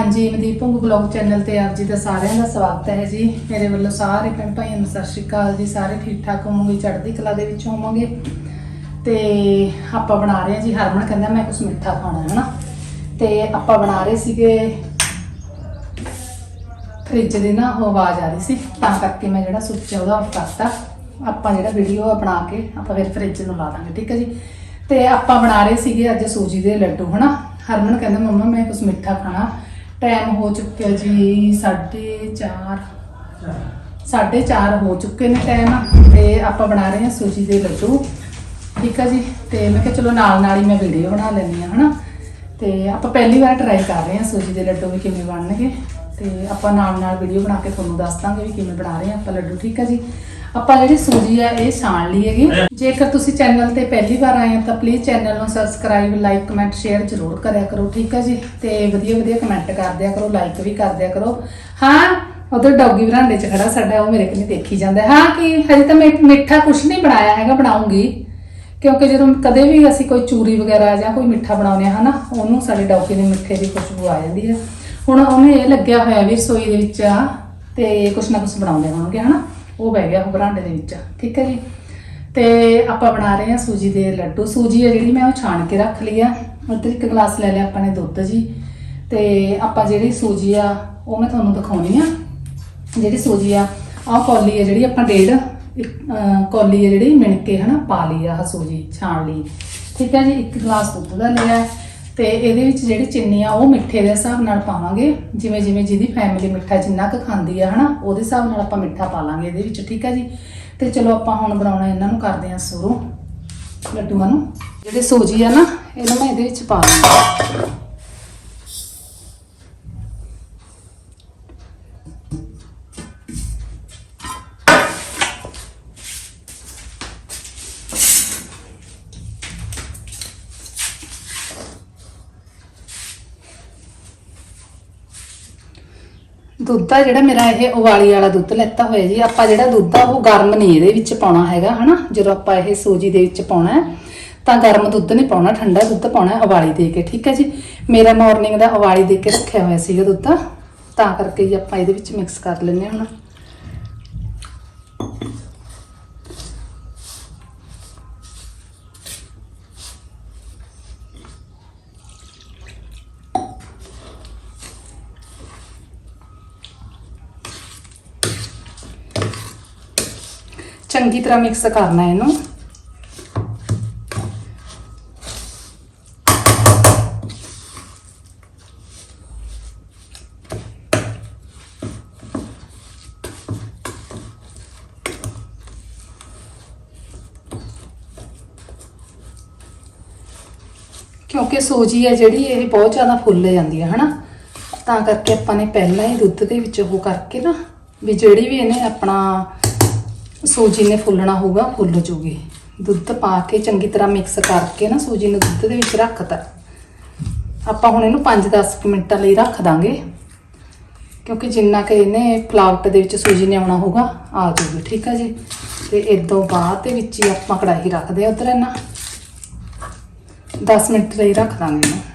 ਹਾਂਜੀ, Mandeep Bhangu blog channel ਤੇ ਆਪ ਜੀ ਦਾ ਸਾਰਿਆਂ ਦਾ ਸਵਾਗਤ ਹੈ ਜੀ। ਮੇਰੇ ਵੱਲੋਂ ਸਾਰੇ ਭੈਣ ਭਾਈਆਂ ਨੂੰ ਸਤਿ ਸ਼੍ਰੀ ਅਕਾਲ ਜੀ। ਸਾਰੇ ਠੀਕ ਠਾਕ ਹੋਵੋਗੇ, ਚੜ੍ਹਦੀ ਕਲਾ ਦੇ ਵਿੱਚ ਹੋਵੋਗੇ। ਤੇ ਆਪਾਂ ਬਣਾ ਰਹੇ ਹਾਂ ਜੀ। ਹਰਮਨ ਕਹਿੰਦਾ ਮੈਂ ਕੁਝ ਮਿੱਠਾ ਖਾਣਾ ਹੈ ਨਾ ਤੇ ਆਪਾਂ ਬਣਾ ਰਹੇ ਸੀਗੇ ਫ੍ਰਿਜ ਦੀ ਨਾ ਉਹ ਆਵਾਜ਼ ਆ ਰਹੀ ਸੀ। ਤਾਂ ਕਰਕੇ ਮੈਂ ਜਿਹੜਾ ਸੁੱਚ ਉਹਦਾ ਆਫ ਕਰਤਾ। ਆਪਾਂ ਜਿਹੜਾ ਵੀਡੀਓ ਬਣਾ ਕੇ ਆਪਾਂ ਫਿਰ ਫ੍ਰਿਜ ਨੂੰ ਲਾ ਦਾਂਗੇ, ਠੀਕ ਹੈ ਜੀ? ਤੇ ਆਪਾਂ ਬਣਾ ਰਹੇ ਸੀਗੇ ਅੱਜ ਸੂਜੀ ਦੇ ਲੱਡੂ, ਹਨਾ? ਹਰਮਨ ਕਹਿੰਦਾ, ਮੰਮਾ, ਮੈਂ ਕੁਝ ਮਿੱਠਾ ਖਾਣਾ ਟਾਈਮ ਹੋ ਚੁੱਕਿਆ ਜੀ 4:30 4:30 ਹੋ ਚੁੱਕੇ ਨੇ ਟਾਈਮ, ਤੇ ਆਪਾਂ ਬਣਾ ਰਹੇ ਹਾਂ ਸੂਜੀ ਦੇ ਲੱਡੂ। ਠੀਕ ਆ ਜੀ? ਤੇ ਮੈਂ ਕਿਹਾ ਚਲੋ ਨਾਲ ਨਾਲ ਹੀ ਮੈਂ ਵੀਡੀਓ ਬਣਾ ਲੈਂਦੀ ਹਾਂ, ਹਨਾ? ਤੇ ਆਪਾਂ ਪਹਿਲੀ ਵਾਰ ਟਰਾਈ ਕਰ ਰਹੇ ਹਾਂ ਸੂਜੀ ਦੇ ਲੱਡੂ ਵੀ ਕਿਵੇਂ ਬਣਨਗੇ। ਤੇ ਆਪਾਂ ਨਾਲ ਨਾਲ ਵੀਡੀਓ ਬਣਾ ਕੇ ਤੁਹਾਨੂੰ ਦੱਸ ਦਾਂਗੇ ਵੀ ਕਿਵੇਂ ਬਣਾ ਰਹੇ ਹਾਂ ਆਪਾਂ ਲੱਡੂ, ਠੀਕ ਆ ਜੀ? ਆਪਾਂ ਜਿਹੜੀ ਸੂਜੀ ਆ ਇਹ ਛਾਣ ਲਈ ਹੈਗੀ। ਜੇਕਰ ਤੁਸੀਂ ਚੈਨਲ ਤੇ ਪਹਿਲੀ ਵਾਰ ਆਏ ਹੋ ਤਾਂ ਪਲੀਜ਼ ਚੈਨਲ ਨੂੰ ਸਬਸਕ੍ਰਾਈਬ ਲਾਈਕ ਕਮੈਂਟ ਸ਼ੇਅਰ ਜ਼ਰੂਰ ਕਰਿਆ ਕਰੋ ਠੀਕ ਹੈ ਜੀ? ਤੇ ਵਧੀਆ ਵਧੀਆ ਕਮੈਂਟ ਕਰ ਦਿਆ ਕਰੋ ਲਾਈਕ ਵੀ ਕਰ ਦਿਆ ਕਰੋ। ਹਾਂ ਉਧਰ ਡੌਗੀ ਬਰਾਂਡੇ 'ਚ ਖੜਾ ਸਾਡਾ ਉਹ ਮੇਰੇ ਕੋਲ ਦੇਖੀ ਜਾਂਦਾ। ਹੈ। ਹਾਂ ਕਿ ਹਜੇ ਤਾਂ ਮੈਂ ਮਿੱਠਾ ਕੁਝ ਨਹੀਂ ਬਣਾਇਆ ਹੈਗਾ ਬਣਾਉਂਗੀ। ਕਿਉਂਕਿ ਜਦੋਂ ਕਦੇ ਵੀ ਅਸੀਂ ਕੋਈ ਚੂਰੀ ਵਗੈਰਾ ਜਾਂ ਕੋਈ ਮਿੱਠਾ ਬਣਾਉਂਦੇ ਹਾਂ ਹਨਾ ਉਹਨੂੰ ਸਾਡੇ ਡੌਗੀ ਦੇ ਮਿੱਠੇ ਦੀ ਖੁਸ਼ਬੂ ਆ ਜਾਂਦੀ ਹੈ ਹੁਣ ਉਹਨੇ ਇਹ ਲੱਗਿਆ ਹੋਇਆ ਵੀ ਰਸੋਈ ਦੇ ਵਿੱਚ ਆ ਤੇ ਕੁਛ ਨਾ ਕੁਛ ਬਣਾਉਂਦੇ ਹੋਣਗੇ ਹਨਾ। ਉਹ ਬਹਿ ਗਿਆ ਉਹ ਬਰਾਂਡੇ ਦੇ ਵਿੱਚ ਠੀਕ ਹੈ ਜੀ। ਤੇ ਆਪਾਂ ਬਣਾ ਰਹੇ ਹਾਂ ਸੂਜੀ ਦੇ ਲੱਡੂ। ਸੂਜੀ ਹੈ ਜਿਹੜੀ ਮੈਂ ਉਹ ਛਾਣ ਕੇ ਰੱਖ ਲਈ ਆ। ਉੱਧਰ ਇੱਕ ਗਲਾਸ ਲੈ ਲਿਆ ਆਪਾਂ ਨੇ ਦੁੱਧ ਜੀ। ਤੇ ਆਪਾਂ ਜਿਹੜੀ ਸੂਜੀ ਆ ਉਹ ਮੈਂ ਤੁਹਾਨੂੰ ਦਿਖਾਉਣੀ ਆ। ਜਿਹੜੀ ਸੂਜੀ ਆ ਆਹ ਕੌਲੀ ਹੈ ਜਿਹੜੀ ਆਪਾਂ ਡੇਢ ਇੱਕ, ਕੌਲੀ ਹੈ ਜਿਹੜੀ ਮਿਣ ਕੇ ਹਨਾ ਪਾ ਲਈ ਆ ਆਹ ਸੂਜੀ ਛਾਣ ਲਈ। ਠੀਕ ਹੈ ਜੀ ਇੱਕ ਗਲਾਸ ਦੁੱਧ ਦਾ ਲਿਆ। ਤੇ ਇਹਦੇ ਵਿੱਚ ਜਿਹੜੀ ਚੀਨੀ ਆ, ਉਹ ਮਿੱਠੇ ਦੇ ਹਿਸਾਬ ਨਾਲ ਪਾਵਾਂਗੇ। ਜਿਵੇਂ ਜਿਵੇਂ ਜਿਹਦੀ ਫੈਮਿਲੀ ਮਿੱਠਾ ਜਿੰਨਾ ਕੁ ਖਾਂਦੀ ਆ, ਹਨਾ, ਉਹਦੇ ਹਿਸਾਬ ਨਾਲ ਆਪਾਂ ਮਿੱਠਾ ਪਾ ਲਾਂਗੇ ਇਹਦੇ ਵਿੱਚ, ਠੀਕ ਹੈ ਜੀ? ਤੇ ਚਲੋ ਆਪਾਂ ਹੁਣ ਬਣਾਉਣਾ ਇਹਨਾਂ ਨੂੰ, ਕਰਦੇ ਹਾਂ ਸ਼ੁਰੂ ਲੱਡੂਆਂ ਨੂੰ। ਜਿਹੜੇ ਸੂਜੀ ਆ ਨਾ, ਇਹਨੂੰ ਮੈਂ ਇਹਦੇ ਵਿੱਚ ਪਾ ਲਾਂਗੀ ਦੁੱਧ ਆ ਜਿਹੜਾ ਮੇਰਾ ਇਹ ਉਬਾਲੀ ਵਾਲਾ ਦੁੱਧ ਲੈਤਾ ਹੋਇਆ ਜੀ। ਆਪਾਂ ਜਿਹੜਾ ਦੁੱਧ ਆ ਉਹ ਗਰਮ ਨਹੀਂ ਇਹਦੇ ਵਿੱਚ ਪਾਉਣਾ ਹੈਗਾ, ਹਨਾ? ਜਦੋਂ ਆਪਾਂ ਇਹ ਸੂਜੀ ਦੇ ਵਿੱਚ ਪਾਉਣਾ ਹੈ, ਤਾਂ ਗਰਮ ਦੁੱਧ ਨਹੀਂ ਪਾਉਣਾ, ਠੰਡਾ ਦੁੱਧ ਪਾਉਣਾ ਹੈ ਉਬਾਲੀ ਦੇ ਕੇ, ਠੀਕ ਹੈ ਜੀ? ਮੇਰਾ ਮਾਰਨਿੰਗ ਦਾ ਉਬਾਲੀ ਦੇ ਕੇ ਰੱਖਿਆ ਹੋਇਆ ਸੀਗਾ ਦੁੱਧ, ਤਾਂ ਕਰਕੇ ਜੀ ਆਪਾਂ ਇਹਦੇ ਵਿੱਚ ਮਿਕਸ ਕਰ ਲੈਂਦੇ ਹਾਂ ਹੁਣ ਚੰਗੀ ਤਰ੍ਹਾਂ ਮਿਕਸ ਕਰਨਾ ਇਹਨੂੰ। ਕਿਉਂਕਿ ਸੂਜੀ ਹੈ ਜਿਹੜੀ, ਇਹ ਬਹੁਤ ਜ਼ਿਆਦਾ ਫੁੱਲ ਜਾਂਦੀ ਹੈ, ਹਨਾ? ਤਾਂ ਕਰਕੇ ਆਪਾਂ ਨੇ ਪਹਿਲਾਂ ਹੀ ਦੁੱਧ ਦੇ ਵਿੱਚ ਉਹ ਕਰਕੇ ਨਾ, ਵੀ ਜਿਹੜੀ ਵੀ ਇਹਨੇ ਆਪਣਾ ਸੂਜੀ ਨੇ ਫੁੱਲਣਾ ਹੋਊਗਾ, ਫੁੱਲ ਜੂਗੀ। ਦੁੱਧ ਪਾ ਕੇ ਚੰਗੀ ਤਰ੍ਹਾਂ ਮਿਕਸ ਕਰਕੇ ਨਾ ਸੂਜੀ ਨੂੰ ਦੁੱਧ ਦੇ ਵਿੱਚ ਰੱਖਤਾ। ਆਪਾਂ ਹੁਣ ਇਹਨੂੰ 5-10 ਮਿੰਟਾਂ ਲਈ ਰੱਖ ਦਾਂਗੇ। ਕਿਉਂਕਿ ਜਿੰਨਾ ਕਿ ਇਹਨੇ ਫਲਾਵਟ ਦੇ ਵਿੱਚ ਸੂਜੀ ਨੇ ਆਉਣਾ ਹੋਊਗਾ, ਆ ਜੂਗੀ, ਠੀਕ ਹੈ ਜੀ? ਤੇ ਇਦੋਂ ਬਾਅਦ ਦੇ ਵਿੱਚ ਹੀ ਆਪਾਂ ਕੜਾਹੀ ਰੱਖਦੇ ਆ ਉਧਰ ਇਹਨਾਂ। 10 ਮਿੰਟ ਲਈ ਰੱਖ ਦਾਂਗੇ ਇਹਨੂੰ।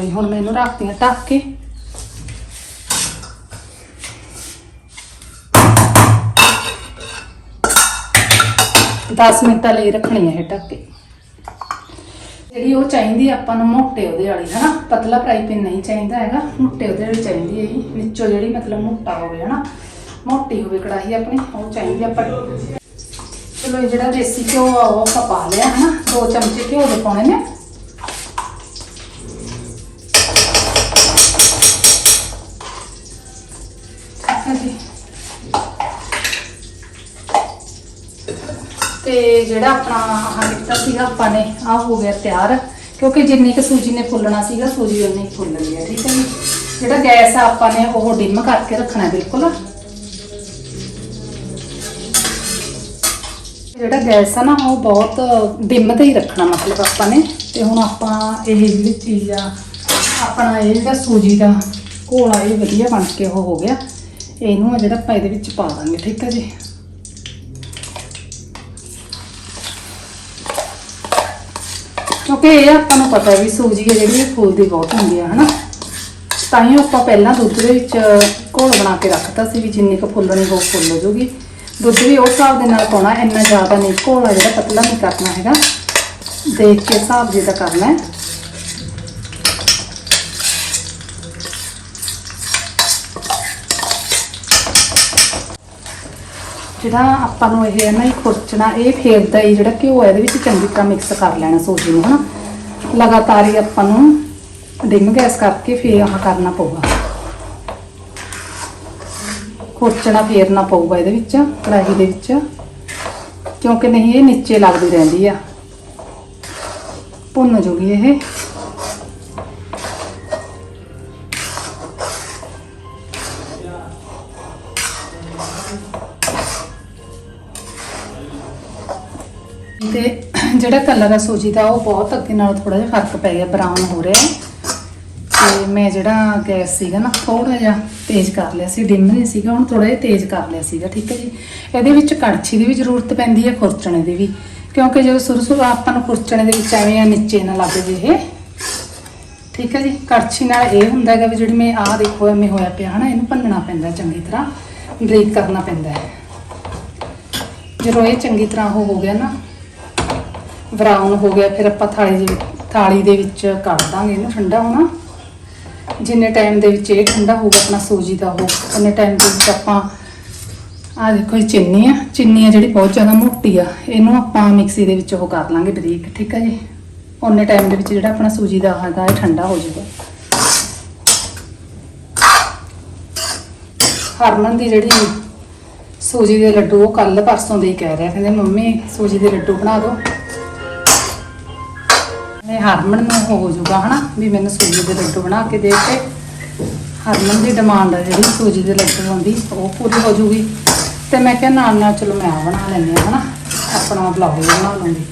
ਚਲੋ ਹੁਣ ਮੈਂ ਇਹਨੂੰ ਰੱਖਦੀ ਹਾਂ ਢੱਕ ਕੇ ਦਸ ਮਿੰਟਾਂ ਲਈ ਰੱਖਣੀ ਹੈ ਇਹ ਢੱਕ ਕੇ ਜਿਹੜੀ ਉਹ ਚਾਹੀਦੀ ਆਪਾਂ ਨੂੰ ਮੋਟੇ ਉਹਦੇ ਵਾਲੀ, ਹਨਾ? ਪਤਲਾ ਫਰਾਈ ਪੈਨ ਨਹੀਂ ਚਾਹੀਦਾ ਹੈਗਾ, ਮੋਟੇ ਉਹਦੇ ਵਾਲੀ ਚਾਹੀਦੀ ਹੈ ਜੀ। ਵਿੱਚੋਂ ਜਿਹੜੀ ਮਤਲਬ ਮੋਟਾ ਹੋਵੇ, ਹਨਾ? ਮੋਟੀ ਹੋਵੇ ਕੜਾਹੀ ਆਪਣੀ, ਉਹ ਚਾਹੀਦੀ ਆ ਆਪਾਂ ਚਲੋ ਇਹ ਜਿਹੜਾ ਦੇਸੀ ਘਿਓ ਆ, ਉਹ ਆਪਾਂ ਪਾ ਲਿਆ, ਹਨਾ? ਦੋ ਚਮਚੇ ਘਿਓ ਦੇ ਪਾਉਣੇ ਨੇ। ਤੇ ਜਿਹੜਾ ਆਪਣਾ ਆਹ ਕੀਤਾ ਸੀਗਾ ਆਪਾਂ ਨੇ, ਆਹ ਹੋ ਗਿਆ ਤਿਆਰ। ਕਿਉਂਕਿ ਜਿੰਨੀ ਕੁ ਸੂਜੀ ਨੇ ਫੁੱਲਣਾ ਸੀਗਾ, ਸੂਜੀ ਉਨੀ ਹੀ ਫੁੱਲ ਗਈ ਹੈ ਠੀਕ ਹੈ ਜੀ? ਜਿਹੜਾ ਗੈਸ ਆ ਆਪਾਂ ਨੇ ਉਹ ਡਿਮ ਕਰਕੇ ਰੱਖਣਾ ਬਿਲਕੁਲ। ਜਿਹੜਾ ਗੈਸ ਆ ਨਾ, ਉਹ ਬਹੁਤ ਡਿਮ ਤੇ ਹੀ ਰੱਖਣਾ ਮਤਲਬ ਆਪਾਂ ਨੇ। ਤੇ ਹੁਣ ਆਪਾਂ ਇਹ ਜਿਹੜੀ ਚੀਜ਼ ਆ, ਆਪਣਾ ਇਹ ਜਿਹੜਾ ਸੂਜੀ ਦਾ ਘੋਲ ਇਹ ਵਧੀਆ ਬਣ ਕੇ ਉਹ ਹੋ ਗਿਆ। ਇਹਨੂੰ ਆ ਜਿਹੜਾ ਆਪਾਂ ਇਹਦੇ ਵਿੱਚ ਪਾ ਦਾਂਗੇ, ਠੀਕ ਹੈ ਜੀ? ਕਿਉਂਕਿ ਇਹ ਆਪਾਂ ਨੂੰ ਪਤਾ ਵੀ ਸੂਜੀ ਹੈ ਜਿਹੜੀ ਇਹ ਫੁੱਲਦੀ ਬਹੁਤ ਹੁੰਦੀ ਆ, ਹਨਾ? ਤਾਂ ਹੀ ਆਪਾਂ ਪਹਿਲਾਂ ਦੁੱਧ ਦੇ ਵਿੱਚ ਘੋਲ ਬਣਾ ਕੇ ਰੱਖਤਾ ਸੀ ਵੀ ਜਿੰਨੀ ਕੁ ਫੁੱਲਣੀ ਉਹ ਫੁੱਲ ਹੋ ਜੂਗੀ। ਦੁੱਧ ਵੀ ਉਸ ਹਿਸਾਬ ਦੇ ਨਾਲ ਪਾਉਣਾ, ਇੰਨਾ ਜ਼ਿਆਦਾ ਨਹੀਂ, ਘੋਲ ਆ ਜਿਹੜਾ ਪਤਲਾ ਨਹੀਂ ਕਰਨਾ ਹੈਗਾ। ਦੇਖ ਕੇ ਹਿਸਾਬ ਜੇ ਦਾ ਕਰਨਾ ਹੈ। ਜਿਹੜਾ ਆਪਾਂ ਨੂੰ ਇਹ ਹੈ ਨਾ ਇਹ ਖੁਰਚਣਾ, ਇਹ ਫੇਰਦਾ ਹੀ ਜਿਹੜਾ ਘਿਓ ਹੈ, ਇਹਦੇ ਵਿੱਚ ਚੰਗੀ ਤਰ੍ਹਾਂ ਮਿਕਸ ਕਰ ਲੈਣਾ ਸੂਜੀ ਨੂੰ, ਹਨਾ? ਲਗਾਤਾਰ ਹੀ ਆਪਾਂ ਨੂੰ ਡਿਮ ਗੈਸ ਕਰਕੇ ਫੇਰ ਆਹ ਕਰਨਾ ਪਊਗਾ। ਖੁਰਚਣਾ ਫੇਰਨਾ ਪਊਗਾ ਇਹਦੇ ਵਿੱਚ, ਕੜਾਹੀ ਦੇ ਵਿੱਚ, ਕਿਉਂਕਿ ਨਹੀਂ, ਇਹ ਨੀਚੇ ਲੱਗਦੀ ਰਹਿੰਦੀ ਆ। ਭੁੰਨ ਜੂਗੀ ਇਹ। ਤੇ ਜਿਹੜਾ ਕਲਰ ਹੈ ਸੂਜੀ ਦਾ, ਉਹ ਬਹੁਤ ਅੱਗੇ ਨਾਲ ਥੋੜਾ ਜਿਹਾ ਫ਼ਰਕ ਪੈ ਗਿਆ ਬਰਾਊਨ ਹੋ ਰਿਹਾ। ਹੈ ਤੇ ਮੈਂ ਜਿਹੜਾ ਗੈਸ ਸੀਗਾ ਨਾ ਥੋੜਾ ਜਿਹਾ ਤੇਜ਼ ਕਰ ਲਿਆ ਸੀ, ਡਿਮ ਨਹੀਂ ਸੀਗਾ, ਹੁਣ ਥੋੜਾ ਜਿਹਾ ਤੇਜ਼ ਕਰ ਲਿਆ ਸੀਗਾ, ਠੀਕ ਹੈ ਜੀ। ਇਹਦੇ ਵਿੱਚ ਕੜਛੀ ਦੀ ਵੀ ਜ਼ਰੂਰਤ ਪੈਂਦੀ ਹੈ, ਖੁਰਚਣੇ ਦੀ ਵੀ। ਕਿਉਂਕਿ ਜਦੋਂ ਸੁਰੂ ਸੁਰੂ ਆਪਾਂ ਨੂੰ ਖੁਰਚਣੇ ਦੇ ਵਿੱਚ ਐਵੇਂ ਆ, ਨੀਚੇ ਨਾ ਲੱਗ ਜੇ ਇਹ। ਠੀਕ ਹੈ ਜੀ, ਕੜਛੀ ਨਾਲ ਇਹ ਹੁੰਦਾ ਹੈਗਾ ਵੀ ਜਿਹੜੀ ਮੈਂ ਆਹ ਦੇਖੋ, ਐਵੇਂ ਹੋਇਆ ਪਿਆ ਹਨਾ, ਇਹਨੂੰ ਭੰਨਣਾ ਪੈਂਦਾ ਚੰਗੀ ਤਰ੍ਹਾਂ, ਬਰੀਕ ਕਰਨਾ ਪੈਂਦਾ ਹੈ। ਜਦੋਂ ਇਹ ਚੰਗੀ ਤਰ੍ਹਾਂ ਉਹ ਹੋ ਗਿਆ ਨਾ ਬਰਾਊਨ ਹੋ ਗਿਆ, ਫਿਰ ਆਪਾਂ ਥਾਲੀ ਦੇ ਥਾਲੀ ਦੇ ਵਿੱਚ ਕੱਢ ਦਾਂਗੇ ਇਹਨੂੰ ਠੰਡਾ ਹੋਣਾ। ਜਿੰਨੇ ਟਾਈਮ ਦੇ ਵਿੱਚ ਇਹ ਠੰਡਾ ਹੋਊਗਾ, ਆਪਣਾ ਸੂਜੀ ਦਾ ਉਹ ਉਹਨੇ ਟਾਈਮ ਦੇ ਵਿੱਚ ਆਪਾਂ ਆ ਦੇਖੋ ਇਹ ਚੀਨੀ ਆ ਚੀਨੀ ਆ ਜਿਹੜੀ ਬਹੁਤ ਜ਼ਿਆਦਾ ਮੋਟੀ ਆ, ਇਹਨੂੰ ਆਪਾਂ ਮਿਕਸੀ ਦੇ ਵਿੱਚ ਉਹ ਕਰ ਲਾਂਗੇ ਬਰੀਕ, ਠੀਕ ਹੈ ਜੀ। ਉਹਨੇ ਟਾਈਮ ਦੇ ਵਿੱਚ ਜਿਹੜਾ ਆਪਣਾ ਸੂਜੀ ਦਾ ਹੈਗਾ, ਇਹ ਠੰਡਾ ਹੋ ਜਾਊਗਾ। ਹਰਮਨ ਦੀ ਜਿਹੜੀ ਸੂਜੀ ਦੇ ਲੱਡੂ, ਉਹ ਕੱਲ ਪਰਸੋਂ ਦੇ ਹੀ ਕਹਿ ਰਿਹਾ, ਕਹਿੰਦੇ ਮੰਮੀ ਸੂਜੀ ਦੇ ਲੱਡੂ ਬਣਾ ਦਿਓ। ਹਰਮਨ ਨੂੰ ਹੋ ਜਾਊਗਾ, ਹਨਾ? ਵੀ ਮੈਨੂੰ ਸੂਜੀ ਦੇ ਲੱਡੂ ਬਣਾ ਕੇ ਦੇ ਕੇ ਹਰਮਨ ਦੀ ਡਿਮਾਂਡ ਹੈ ਜਿਹੜੀ ਸੂਜੀ ਦੇ ਲੱਡੂ ਆਉਂਦੀ, ਉਹ ਪੂਰੀ ਹੋ ਜੂਗੀ ਤੇ ਮੈਂ ਕਿਹਾ ਨਾਲ ਨਾਲ ਚਲੋ ਮੈਂ ਆਹ ਬਣਾ ਲੈਂਦੀ ਹਾਂ, ਹਨਾ? ਆਪਣਾ ਬਲੌਗ ਬਣਾ ਲਵਾਂਗੀ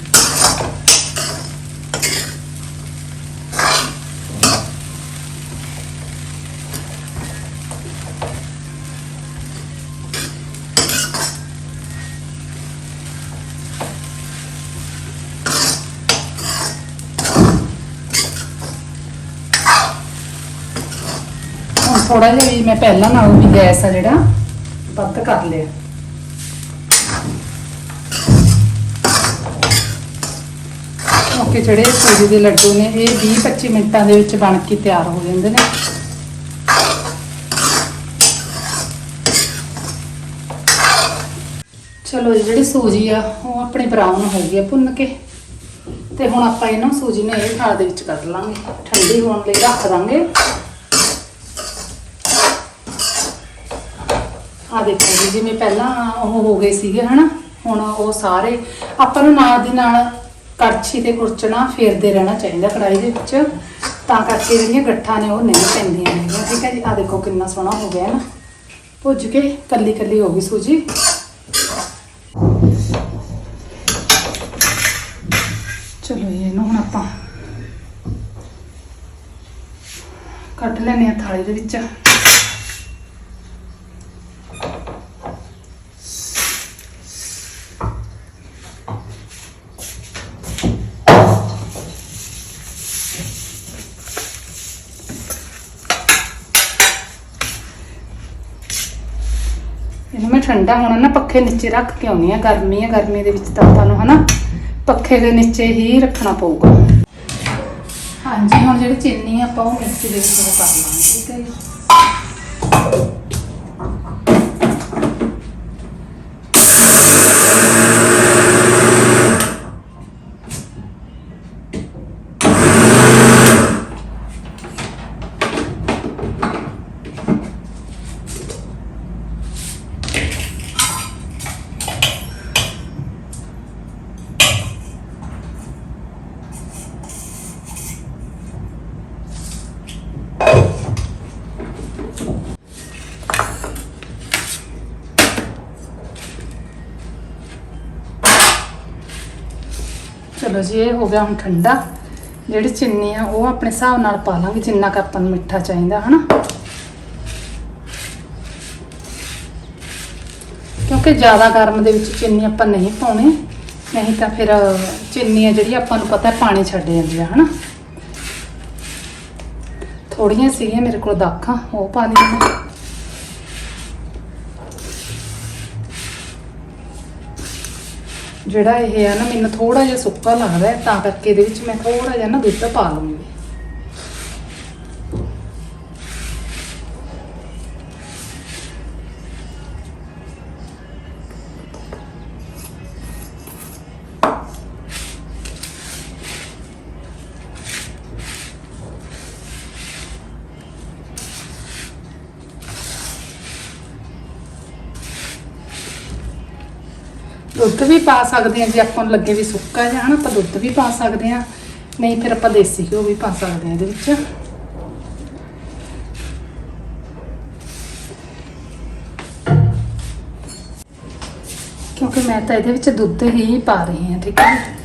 ਥੋੜਾ ਜਿਹਾ ਵੀ ਮੈਂ ਪਹਿਲਾਂ ਨਾਲੋਂ ਵੀ ਗੈਸ ਆ ਜਿਹੜਾ, ਵੱਧ ਕਰ ਲਿਆ। ਓਕੇ, ਜਿਹੜੇ ਸੂਜੀ ਦੇ ਲੱਡੂ ਨੇ, ਇਹ 20 25 ਮਿੰਟਾਂ ਦੇ ਵਿੱਚ ਬਣ ਕੇ ਤਿਆਰ ਹੋ ਜਾਂਦੇ ਨੇ। ਚਲੋ ਜੀ, ਜਿਹੜੀ ਸੂਜੀ ਆ, ਉਹ ਆਪਣੀ ਬਰਾਊਨ ਹੋ ਗਈ ਆ ਭੁੰਨ ਕੇ। ਤੇ ਹੁਣ ਆਪਾਂ ਇਹਨੂੰ ਸੂਜੀ ਨੂੰ ਇਹ ਥਾਲ ਦੇ ਵਿੱਚ ਕੱਢ ਲਾਂਗੇ। ਠੰਡੀ ਹੋਣ ਲਈ ਰੱਖ ਦਾਂਗੇ। ਆ ਦੇਖੋ ਜੀ ਜਿਵੇਂ ਪਹਿਲਾਂ ਉਹ ਹੋ ਗਏ ਸੀਗੇ ਹਨਾ? ਹੁਣ ਉਹ ਸਾਰੇ ਆਪਾਂ ਨੂੰ ਨਾਲ ਦੀ ਨਾਲ ਕੜਛੀ ਤੇ ਕੁਰਚਣਾ ਫੇਰਦੇ ਰਹਿਣਾ ਚਾਹੀਦਾ ਕੜਾਈ ਦੇ ਵਿੱਚ। ਤਾਂ ਕਰਕੇ ਜਿਹੜੀਆਂ ਗੱਠਾਂ ਨੇ ਉਹ ਨਹੀਂ ਪੈਂਦੀਆਂ ਹੈਗੀਆਂ। ਠੀਕ ਹੈ ਜੀ ਆ ਦੇਖੋ ਕਿੰਨਾ ਸੋਹਣਾ ਹੋ ਗਿਆ ਨਾ। ਭੁੱਜ ਕੇ ਕੱਲੀ ਕੱਲੀ ਹੋ ਗਈ ਸੂਜੀ। ਚਲੋ ਜੀ, ਇਹਨੂੰ ਹੁਣ ਆਪਾਂ ਕੱਢ ਲੈਣੇ ਆ ਥਾਲੀ ਦੇ ਵਿੱਚ ਇਹਨੂੰ ਮੈਂ ਠੰਡਾ ਹੋਣਾ ਨਾ ਪੱਖੇ ਨੀਚੇ ਰੱਖ ਕੇ ਆਉਣੀ ਆ, ਗਰਮੀ ਆ, ਗਰਮੀ ਦੇ ਵਿੱਚ ਤਾਂ ਆਪਾਂ ਨੂੰ ਹਨਾ ਪੱਖੇ ਦੇ ਨੀਚੇ ਹੀ ਰੱਖਣਾ ਪਊਗਾ। ਹਾਂਜੀ, ਹੁਣ ਜਿਹੜੀ ਚੀਨੀ ਆਪਾਂ ਉਹ ਮਿਕਸੀ ਦੇ ਵਿੱਚ ਉਹ ਕਰ ਲਾਂਗੇ ਠੀਕ ਹੈ ਜੀ। ਚਲੋ ਜੀ ਇਹ ਹੋ ਗਿਆ ਹੁਣ ਠੰਡਾ, ਜਿਹੜੀ ਚੀਨੀ ਆ, ਉਹ ਆਪਣੇ ਹਿਸਾਬ ਨਾਲ ਪਾ ਲਾਂਗੇ, ਜਿੰਨਾ ਕੁ ਆਪਾਂ ਨੂੰ ਮਿੱਠਾ ਚਾਹੀਦਾ, ਹਨਾ? ਕਿਉਂਕਿ ਜ਼ਿਆਦਾ ਗਰਮ ਦੇ ਵਿੱਚ ਚੀਨੀ ਆਪਾਂ ਨਹੀਂ ਪਾਉਣੀ, ਨਹੀਂ ਤਾਂ ਫਿਰ ਚੀਨੀ ਆ ਜਿਹੜੀ ਆਪਾਂ ਨੂੰ ਪਤਾ ਪਾਣੀ ਛੱਡ ਜਾਂਦੀ ਆ, ਹਨਾ? ਥੋੜੀਆਂ ਸੀਗੀਆਂ ਮੇਰੇ ਕੋਲ ਦਾਖਾਂ, ਉਹ ਪਾ ਲਈਆਂ ਜਿਹੜਾ ਇਹ ਆ ਨਾ ਮੈਨੂੰ ਥੋੜਾ ਜਿਹਾ ਸੁੱਕਾ ਲੱਗਦਾ ਹੈ, ਤਾਂ ਕਰਕੇ ਇਹਦੇ ਵਿੱਚ ਮੈਂ ਥੋੜਾ ਜਿਹਾ ਨਾ ਦੁੱਧ ਪਾ ਲੂੰਗੀ ਦੁੱਧ ਵੀ ਪਾ ਸਕਦੇ ਆ ਜੇ ਆਪਾਂ ਨੂੰ ਲੱਗੇ ਵੀ ਸੁੱਕਾ ਜਿਹਾ, ਹਨਾ ਤਾਂ ਦੁੱਧ ਵੀ ਪਾ ਸਕਦੇ ਆ ਨਹੀਂ, ਫਿਰ ਆਪਾਂ ਦੇਸੀ ਘਿਓ ਵੀ ਪਾ ਸਕਦੇ ਆ ਇਹਦੇ ਵਿੱਚ। ਕਿਉਂਕਿ ਮੈਂ ਤਾਂ ਇਹਦੇ ਵਿੱਚ ਦੁੱਧ ਹੀ ਪਾ ਰਹੀ ਹਾਂ, ਠੀਕ ਹੈ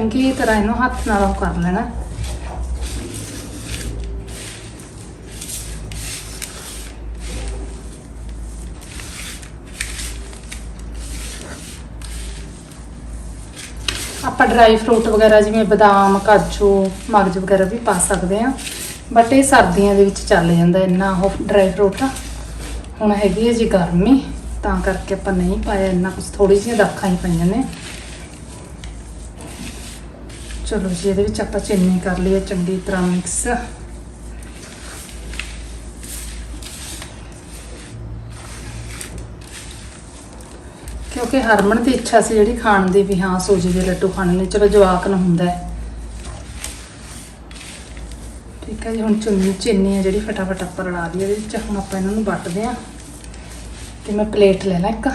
ਚੰਗੀ ਤਰ੍ਹਾਂ ਇਹਨੂੰ ਹੱਥ ਨਾਲ ਉਹ ਕਰ ਲੈਣਾ ਆਪਾਂ ਡਰਾਈ ਫਰੂਟ ਵਗੈਰਾ ਜਿਵੇਂ ਬਦਾਮ, ਕਾਜੂ, ਮਗਜ ਵਗੈਰਾ ਵੀ ਪਾ ਸਕਦੇ ਆ ਬਟ ਇਹ ਸਰਦੀਆਂ ਦੇ ਵਿੱਚ ਚੱਲ ਜਾਂਦਾ ਇੰਨਾ ਉਹ ਡਰਾਈ ਫਰੂਟ ਹੁਣ ਹੈਗੀ ਹੈ ਜੀ ਗਰਮੀ, ਤਾਂ ਕਰਕੇ ਆਪਾਂ ਨਹੀਂ ਪਾਇਆ। ਇੰਨਾ ਕੁਝ ਥੋੜੀ ਜਿਹੀ ਦਾਖਾਂ ਹੀ ਪਈਆਂ ਨੇ। ਚਲੋ ਜੀ, ਇਹਦੇ ਵਿੱਚ ਆਪਾਂ ਚੀਨੀ ਕਰ ਲਈਏ ਚੰਗੀ ਤਰ੍ਹਾਂ ਮਿਕਸ ਕਿਉਂਕਿ ਹਰਮਨ ਦੀ ਇੱਛਾ ਸੀ ਜਿਹੜੀ ਖਾਣ ਦੀ ਵੀ, ਹਾਂ, ਸੂਜੀ ਦੇ ਲੱਡੂ ਖਾਣੇ ਨੇ, ਚਲੋ ਜਵਾਕ ਨੂੰ ਹੁੰਦਾ ਹੈ। ਠੀਕ ਹੈ ਜੀ, ਹੁਣ ਚੁੰਨੀ, ਚੀਨੀ ਹੈ ਜਿਹੜੀ ਫਟਾਫਟ ਆਪਾਂ ਰਲਾ ਦਈਏ ਇਹਦੇ ਵਿੱਚ ਹੁਣ ਆਪਾਂ ਇਹਨਾਂ ਨੂੰ ਵੱਟਦੇ ਹਾਂ। ਤੇ ਮੈਂ ਪਲੇਟ ਲੈ ਲਾਂ ਇੱਕ।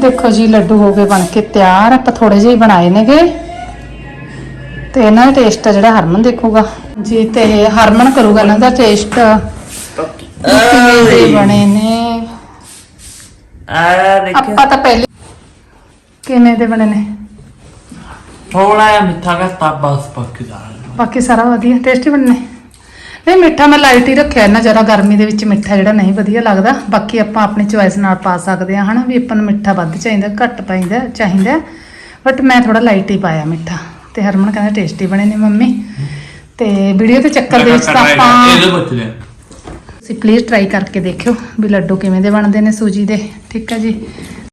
ਦੇਖੋ ਜੀ ਲੱਡੂ ਹੋ ਗਏ ਬਣ ਕੇ ਤਿਆਰ ਆਪਾਂ ਥੋੜੇ ਜਿਹੇ ਬਣਾਏ ਨੇਗੇ। ਤੇ ਇਹਨਾਂ ਦਾ ਟੇਸਟ ਜਿਹੜਾ ਹਰਮਨ ਦੇਖੂਗਾ। ਜੀ ਤੇ ਹਰਮਨ ਕਰੂਗਾ ਇਹਨਾਂ ਦਾ ਟੇਸਟ ਕਿਵੇਂ ਦੇ ਬਣੇ ਨੇ। ਆ ਆਪਾਂ ਤਾਂ ਪਹਿਲੇ ਕਿਵੇਂ ਦੇ ਬਣੇ ਨੇ? ਥੋੜਾ ਜਿਹਾ ਮਿੱਠਾ ਕਰਤਾ ਬਸ ਪੱਕਦਾ ਬਾਕੀ ਸਾਰਾ ਵਧੀਆ ਟੇਸਟੀ ਬਣੇ ਨੇ ਨਹੀਂ ਮਿੱਠਾ ਮੈਂ ਲਾਈਟ ਹੀ ਰੱਖਿਆ ਇਹਨਾਂ ਜ਼ਿਆਦਾ ਗਰਮੀ ਦੇ ਵਿੱਚ ਮਿੱਠਾ ਜਿਹੜਾ ਨਹੀਂ ਵਧੀਆ ਲੱਗਦਾ। ਬਾਕੀ ਆਪਾਂ ਆਪਣੀ ਚੋਇਸ ਨਾਲ ਪਾ ਸਕਦੇ ਹਾਂ ਹਨਾ ਵੀ ਆਪਾਂ ਨੂੰ ਮਿੱਠਾ ਵੱਧ ਚਾਹੀਦਾ ਘੱਟ ਪਾਈਦਾ ਚਾਹੀਦਾ। ਬਟ ਮੈਂ ਥੋੜਾ ਲਾਈਟ ਹੀ ਪਾਇਆ ਮਿੱਠਾ ਤੇ ਹਰਮਨ ਕਹਿੰਦਾ ਟੇਸਟੀ ਬਣੇ ਨੇ ਮੰਮੀ। ਤੇ ਵੀਡੀਓ ਦੇ ਚੱਕਰ ਦੇ ਵਿੱਚ ਤਾਂ ਆਪਾਂ ਤੁਸੀਂ ਪਲੀਜ਼ ਟਰਾਈ ਕਰਕੇ ਦੇਖਿਓ ਵੀ ਲੱਡੂ ਕਿਵੇਂ ਦੇ ਬਣਦੇ ਨੇ ਸੂਜੀ ਦੇ। ਠੀਕ ਹੈ ਜੀ।